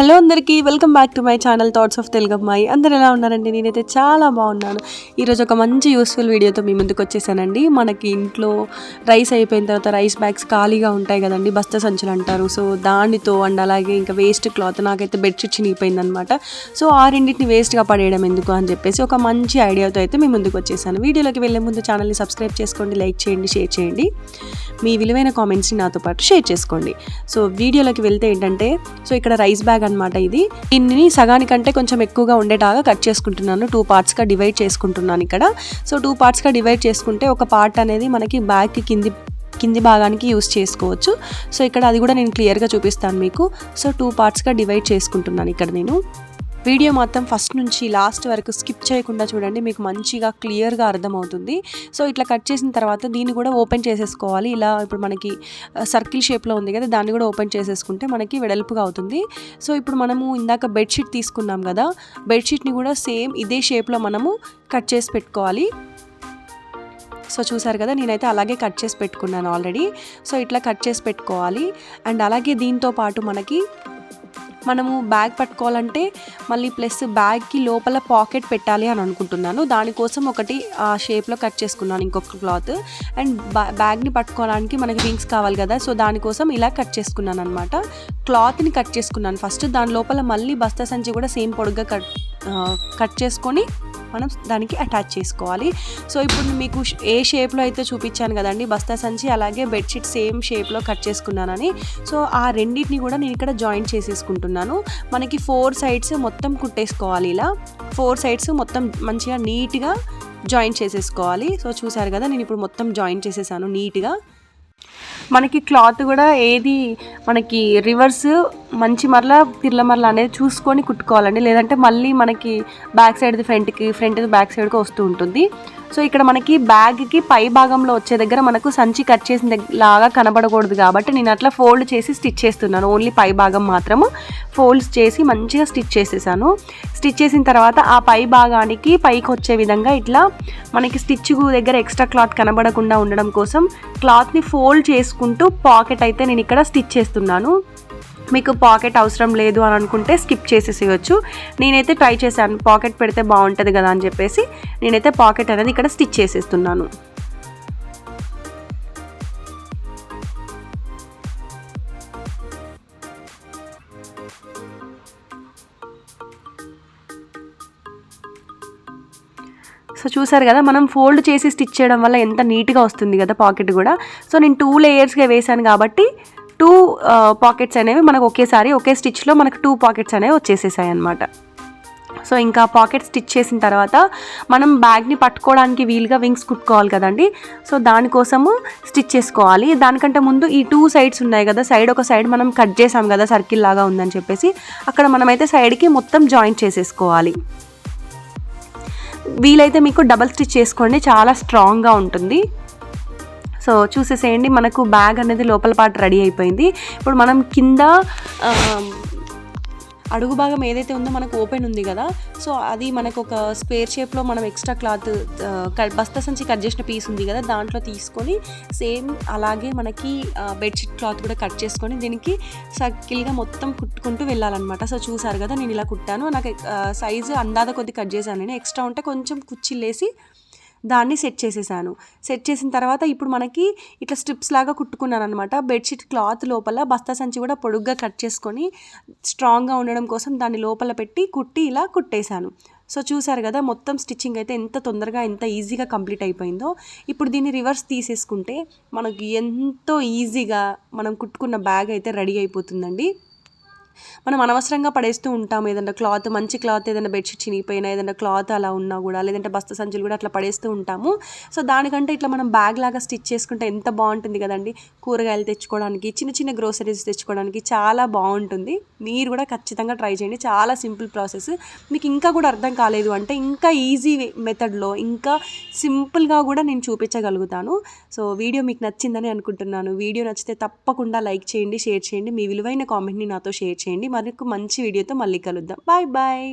Hello అందరికీ welcome back to my channel thoughts of Telugu Ammayi అందరు ఎలా ఉన్నారండి? నేనైతే చాలా బాగున్నాను. ఈరోజు ఒక మంచి యూస్ఫుల్ వీడియోతో మీ ముందుకు వచ్చేసానండి. మనకి ఇంట్లో రైస్ అయిపోయిన తర్వాత రైస్ బ్యాగ్స్ ఖాళీగా ఉంటాయి కదండి బస్తా సంచులు అంటారు. సో దానితో అండ్ అలాగే ఇంకా వేస్ట్ క్లాత్ నాకైతే బెడ్షీట్ చినిగిపోయింది అనమాట సో ఆ రెండింటిని వేస్ట్గా పడేయడం ఎందుకు అని చెప్పేసి ఒక మంచి ఐడియాతో అయితే మీ ముందుకు వచ్చేసాను. వీడియోలోకి వెళ్ళే ముందు ఛానల్ని సబ్స్క్రైబ్ చేసుకోండి లైక్ చేయండి షేర్ చేయండి. మీ విలువైన కామెంట్స్ని నాతో పాటు షేర్ చేసుకోండి. సో వీడియోలోకి వెళ్తే ఏంటంటే సో ఇక్కడ రైస్ బ్యాగ్ అనమాట ఇది. దీన్ని సగానికంటే కొంచెం ఎక్కువగా ఉండేటాగా కట్ చేసుకుంటున్నాను. టూ పార్ట్స్గా డివైడ్ చేసుకుంటున్నాను ఇక్కడ. సో టూ పార్ట్స్గా డివైడ్ చేసుకుంటే ఒక పార్ట్ అనేది మనకి బ్యాక్ కింది కింది భాగానికి యూస్ చేసుకోవచ్చు. సో ఇక్కడ అది కూడా నేను క్లియర్గా చూపిస్తాను మీకు. సో టూ పార్ట్స్గా డివైడ్ చేసుకుంటున్నాను ఇక్కడ నేను. వీడియో మాత్రం ఫస్ట్ నుంచి లాస్ట్ వరకు స్కిప్ చేయకుండా చూడండి మీకు మంచిగా క్లియర్గా అర్థమవుతుంది. సో ఇట్లా కట్ చేసిన తర్వాత దీన్ని కూడా ఓపెన్ చేసేసుకోవాలి. ఇలా ఇప్పుడు మనకి సర్కిల్ షేప్లో ఉంది కదా దాన్ని కూడా ఓపెన్ చేసేసుకుంటే మనకి వెడల్పుగా అవుతుంది. సో ఇప్పుడు మనము ఇందాక బెడ్షీట్ తీసుకున్నాం కదా బెడ్షీట్ని కూడా సేమ్ ఇదే షేప్లో మనము కట్ చేసి పెట్టుకోవాలి. సో చూసారు కదా నేనైతే అలాగే కట్ చేసి పెట్టుకున్నాను ఆల్రెడీ. సో ఇట్లా కట్ చేసి పెట్టుకోవాలి. అండ్ అలాగే దీంతో పాటు మనకి మనము బ్యాగ్ పట్టుకోవాలంటే మళ్ళీ ప్లస్ బ్యాగ్కి లోపల పాకెట్ పెట్టాలి అని అనుకుంటున్నాను. దానికోసం ఒకటి ఆ షేప్లో కట్ చేసుకున్నాను ఇంకొక క్లాత్. అండ్ బ్యాగ్ని పట్టుకోవడానికి మనకి రింగ్స్ కావాలి కదా సో దానికోసం ఇలా కట్ చేసుకున్నాను అనమాట క్లాత్ని కట్ చేసుకున్నాను. ఫస్ట్ దాని లోపల మళ్ళీ బస్తా సంచి కూడా సేమ్ పొడుగ్గా కట్ కట్ చేసుకొని మనం దానికి అటాచ్ చేసుకోవాలి. సో ఇప్పుడు మీకు ఏ షేప్లో అయితే చూపించాను కదండి బస్తా సంచి అలాగే బెడ్షీట్ సేమ్ షేప్లో కట్ చేసుకున్నానని. సో ఆ రెండింటిని కూడా నేను ఇక్కడ జాయింట్ చేసేసుకుంటున్నాను. మనకి ఫోర్ సైడ్స్ మొత్తం కుట్టేసుకోవాలి ఇలా. ఫోర్ సైడ్స్ మొత్తం మంచిగా నీట్గా జాయింట్ చేసేసుకోవాలి. సో చూసారు కదా నేను ఇప్పుడు మొత్తం జాయింట్ చేసేసాను నీట్గా. మనకి క్లాత్ కూడా ఏది మనకి రివర్స్ మంచి మరల తిర్ల మరల అనేది చూసుకొని కుట్టుకోవాలండి. లేదంటే మళ్ళీ మనకి బ్యాక్ సైడ్ది ఫ్రంట్కి ఫ్రంట్ బ్యాక్ సైడ్కి వస్తూ ఉంటుంది. సో ఇక్కడ మనకి బ్యాగ్కి పై భాగంలో వచ్చే దగ్గర మనకు సంచి కట్ చేసిన లాగా కనబడకూడదు కాబట్టి నేను అట్లా ఫోల్డ్ చేసి స్టిచ్ చేస్తున్నాను. ఓన్లీ పై భాగం మాత్రము ఫోల్డ్స్ చేసి మంచిగా స్టిచ్ చేసేసాను. స్టిచ్ చేసిన తర్వాత ఆ పై భాగానికి పైకి వచ్చే విధంగా ఇట్లా మనకి స్టిచ్ దగ్గర ఎక్స్ట్రా క్లాత్ కనబడకుండా ఉండడం కోసం క్లాత్ని ఫోల్డ్ చేసుకుంటూ పాకెట్ అయితే నేను ఇక్కడ స్టిచ్ చేస్తున్నాను. మీకు పాకెట్ అవసరం లేదు అని అనుకుంటే స్కిప్ చేసేసేయచ్చు. నేనైతే ట్రై చేశాను. పాకెట్ పెడితే బాగుంటుంది కదా అని చెప్పేసి నేనైతే పాకెట్ అనేది ఇక్కడ స్టిచ్ చేసేస్తున్నాను. సో చూసారు కదా మనం ఫోల్డ్ చేసి స్టిచ్ చేయడం వల్ల ఎంత నీట్గా వస్తుంది కదా పాకెట్ కూడా. సో నేను టూ లేయర్స్గా వేసాను కాబట్టి టూ పాకెట్స్ అనేవి మనకు ఒకేసారి ఒకే స్టిచ్లో మనకు టూ పాకెట్స్ అనేవి వచ్చేసేసాయి అనమాట సో ఇంకా పాకెట్ స్టిచ్ చేసిన తర్వాత మనం బ్యాగ్ని పట్టుకోవడానికి వీలుగా వింగ్స్ కుట్టుకోవాలి కదండి. సో దానికోసము స్టిచ్ చేసుకోవాలి. దానికంటే ముందు ఈ టూ సైడ్స్ ఉన్నాయి కదా సైడ్ ఒక సైడ్ మనం కట్ చేసాం కదా సర్కిల్ లాగా ఉందని చెప్పేసి అక్కడ మనమైతే సైడ్కి మొత్తం జాయింట్ చేసేసుకోవాలి. వీలైతే మీకు డబల్ స్టిచ్ చేసుకోండి చాలా స్ట్రాంగ్గా ఉంటుంది. సో చూసేసేయండి మనకు బ్యాగ్ అనేది లోపల పాటు రెడీ అయిపోయింది. ఇప్పుడు మనం కింద అడుగు భాగం ఏదైతే ఉందో మనకు ఓపెన్ ఉంది కదా సో అది మనకు ఒక స్క్వేర్ షేప్లో మనం ఎక్స్ట్రా క్లాత్ బస్తా సంచి కట్ చేసిన పీస్ ఉంది కదా దాంట్లో తీసుకొని సేమ్ అలాగే మనకి బెడ్షీట్ క్లాత్ కూడా కట్ చేసుకొని దీనికి సర్కిల్గా మొత్తం కుట్టుకుంటూ వెళ్ళాలన్నమాట. సో చూసారు కదా నేను ఇలా కుట్టాను. నాకు సైజు అందాద కొద్ది కట్ చేశాను నేను. ఎక్స్ట్రా ఉంటే కొంచెం కుచ్చిలేసి దాన్ని సెట్ చేసేసాను. సెట్ చేసిన తర్వాత ఇప్పుడు మనకి ఇట్లా స్ట్రిప్స్ లాగా కుట్టుకున్నాను అనమాట బెడ్షీట్ క్లాత్ లోపల బస్తా సంచి కూడా పొడుగ్గా కట్ చేసుకొని స్ట్రాంగ్గా ఉండడం కోసం దాన్ని లోపల పెట్టి కుట్టి ఇలా కుట్టేశాను. సో చూసారు కదా మొత్తం స్టిచ్చింగ్ అయితే ఎంత తొందరగా ఎంత ఈజీగా కంప్లీట్ అయిపోయిందో. ఇప్పుడు దీన్ని రివర్స్ తీసేసుకుంటే మనకు ఎంతో ఈజీగా మనం కుట్టుకున్న బ్యాగ్ అయితే రెడీ అయిపోతుందండి. మనం అనవసరంగా పడేస్తూ ఉంటాం. ఏదైనా క్లాత్ మంచి క్లాత్ ఏదైనా బెడ్షీట్ చినిగిపోయినా ఏదైనా క్లాత్ అలా ఉన్నా కూడా లేదంటే బస్త సంచులు కూడా అట్లా పడేస్తూ ఉంటాము. సో దానికంటే ఇట్లా మనం బ్యాగ్ లాగా స్టిచ్ చేసుకుంటే ఎంత బాగుంటుంది కదండి? కూరగాయలు తెచ్చుకోవడానికి చిన్న చిన్న గ్రోసరీస్ తెచ్చుకోవడానికి చాలా బాగుంటుంది. మీరు కూడా ఖచ్చితంగా ట్రై చేయండి. చాలా సింపుల్ ప్రాసెస్. మీకు ఇంకా కూడా అర్థం కాలేదు అంటే ఇంకా ఈజీ మెథడ్లో ఇంకా సింపుల్గా కూడా నేను చూపించగలుగుతాను. సో వీడియో మీకు నచ్చిందని అనుకుంటున్నాను. వీడియో నచ్చితే తప్పకుండా లైక్ చేయండి షేర్ చేయండి. మీ విలువైన కామెంట్ని నాతో షేర్ చేయండి. మరొక మంచి వీడియోతో మళ్ళీ కలుద్దాం. Bye bye